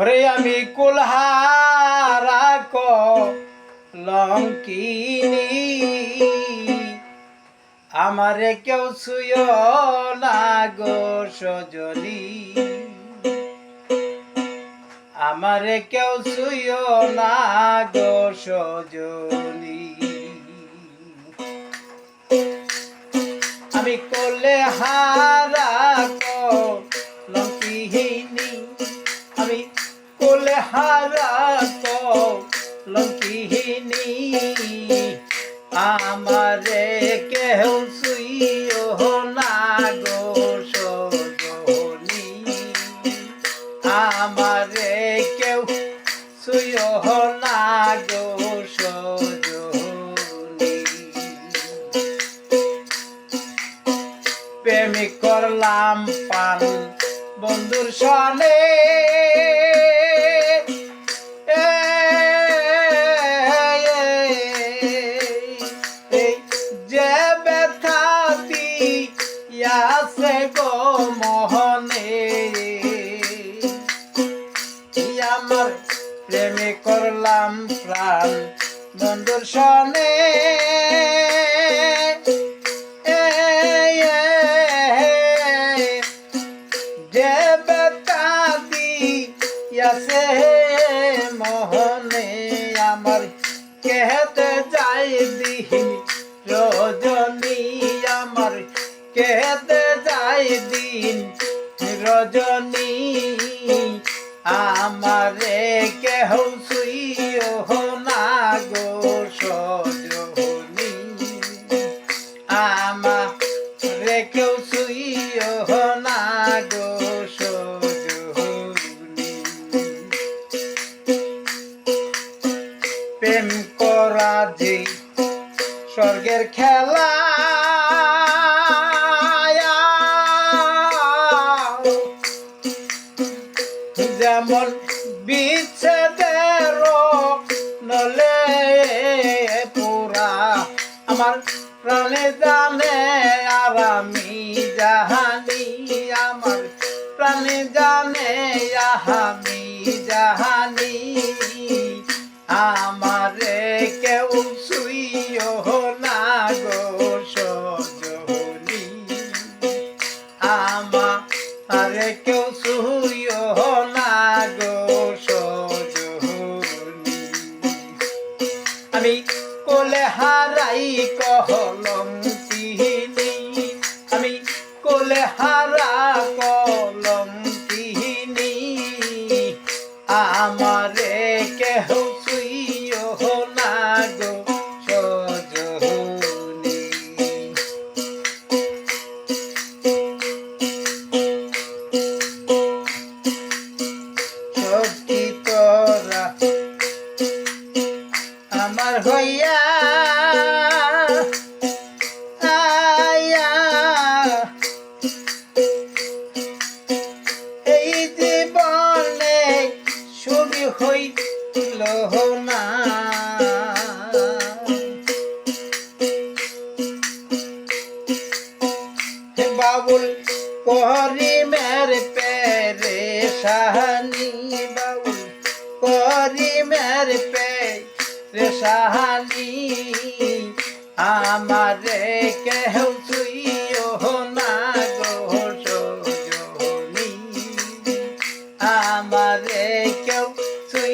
হরে আমি কুলহারা ক লঙ্কিনী আমারে কেউ ছুয় না গো সজনী। আমারে কেউ ছুয় না গো সজনী। আমি কোলে হারা লঙ্কিহিনী কোলে হারা লঙ্কিহিনী আমারে কেউ সুইও না গো সজনী। আমারে কেউ সুইও না গো সজনী। প্রেমিক করলাম পান বন্ধুর সনে। আমার প্রেমে করলাম প্রাণ বন্ধুর সনে ইয়াসে মোহনে আমার কেহতে যাই দিন রজনী আমার কেহতে যাই দিন রজনী আমারে কেহ সুইও না গো সজনী আমারে কেউ সুইও না গো সজনী প্রেম করা যে স্বর্গের খেলা আমার প্রাণে আর আমি জাহানি, আমার প্রাণে জানে জাহানি। আমারে কেউ সুইও না গো সজনী আমারে কেউ হারাই কলম তিহিনি আমি কোলে হারা হইল না। বাবুল করি মের পেরে সাহানি বাবুল করি মের পেরে সাহানি আমারে কেহ তুইও না গো আমারে কেউ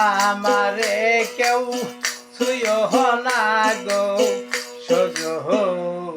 আমারে কেউ ছুঁয় না গো সজনী